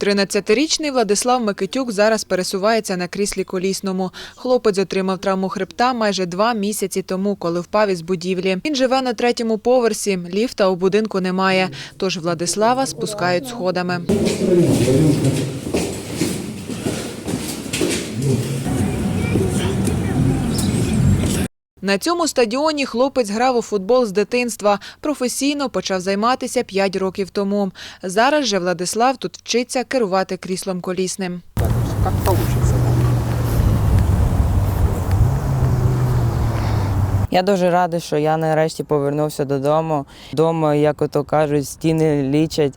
13-річний Владислав Микитюк зараз пересувається на кріслі колісному. Хлопець отримав травму хребта майже два місяці тому, коли впав із будівлі. Він живе на третьому поверсі, ліфта у будинку немає, тож Владислава спускають сходами. На цьому стадіоні хлопець грав у футбол з дитинства. Професійно почав займатися 5 років тому. Зараз же Владислав тут вчиться керувати кріслом колісним. Как получится. Я дуже радий, що я нарешті повернувся додому. Дома, як ото кажуть, стіни лічать.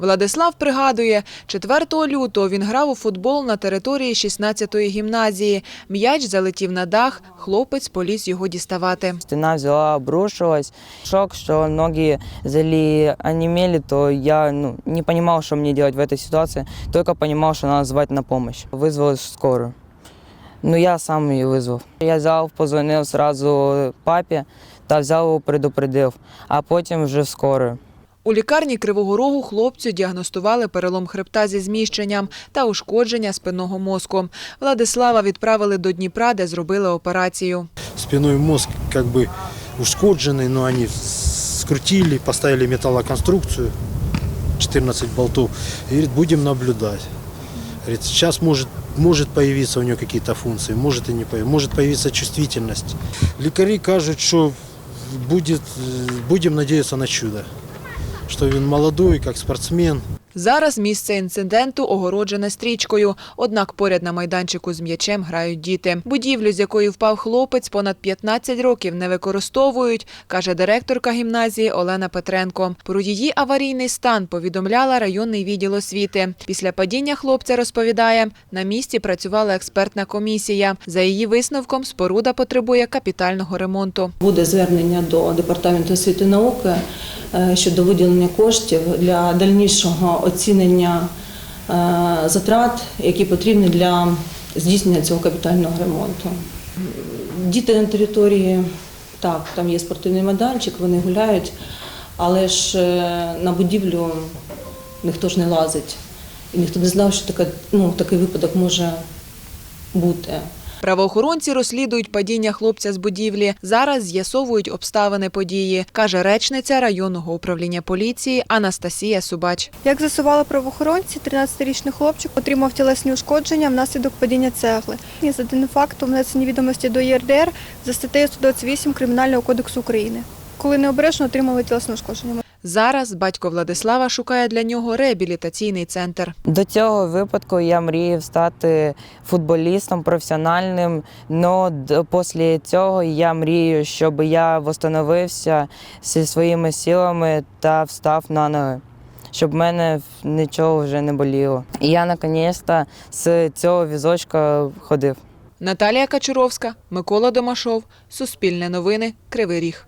Владислав пригадує, 4 лютого він грав у футбол на території 16-ї гімназії. М'яч залетів на дах, хлопець поліз його діставати. Стіна взяла, обрушилась. Шок, що ноги взяли онемели, то я ну, не розумів, що мені робити в цій ситуації, тільки розумів, що треба звати на допомогу. Визвали скору. Ну, я сам її визвав. Я взяв, позвонив одразу папі та взяв предупредив, а потім вже в скору. У лікарні Кривого Рогу хлопцю діагностували перелом хребта зі зміщенням та ушкодження спинного мозку. Владислава відправили до Дніпра, де зробили операцію. Спиной мозг как бы ушкодженный, но они скрутили, поставили металлоконструкцию, 14 болтов. И говорит, будем наблюдать. Говорит, сейчас может, может появиться у него какие-то функции, может и не появиться, может появиться чувствительность. Лекари кажут, что будет, э, будем надеяться на чудо. Что он молодой, как спортсмен, Зараз місце інциденту огороджене стрічкою, однак поряд на майданчику з м'ячем грають діти. Будівлю, з якої впав хлопець, понад 15 років не використовують, каже директорка гімназії Олена Петренко. Про її аварійний стан повідомляла районний відділ освіти. Після падіння хлопця розповідає, на місці працювала експертна комісія. За її висновком, споруда потребує капітального ремонту. Буде звернення до департаменту освіти і науки е, щодо виділення коштів для дальнішого оцінення е, затрат, які потрібні для здійснення цього капітального ремонту. Діти на території, так, там є спортивний майданчик, вони гуляють, але ж е, на будівлю ніхто ж не лазить. І ніхто не знав, що така, ну, такий випадок може бути. Правоохоронці розслідують падіння хлопця з будівлі. Зараз з'ясовують обставини події, каже речниця районного управління поліції Анастасія Субач. Як з'ясували правоохоронці, 13-річний хлопчик отримав тілесні ушкодження внаслідок падіння цегли. І за даним фактом внесені відомості до ЄРДР за статтею 128 Кримінального кодексу України, коли необережно отримали тілесне ушкодження. Зараз батько Владислава шукає для нього реабілітаційний центр. До цього випадку я мріяв стати футболістом професіональним. але після цього я мрію, щоб я восстановився зі своїми силами та встав на ноги. Щоб в мене нічого вже не боліло. І я наконець-то з цього візочка ходив. Наталія Качуровська, Микола Домашов, Суспільне новини, Кривий Ріг.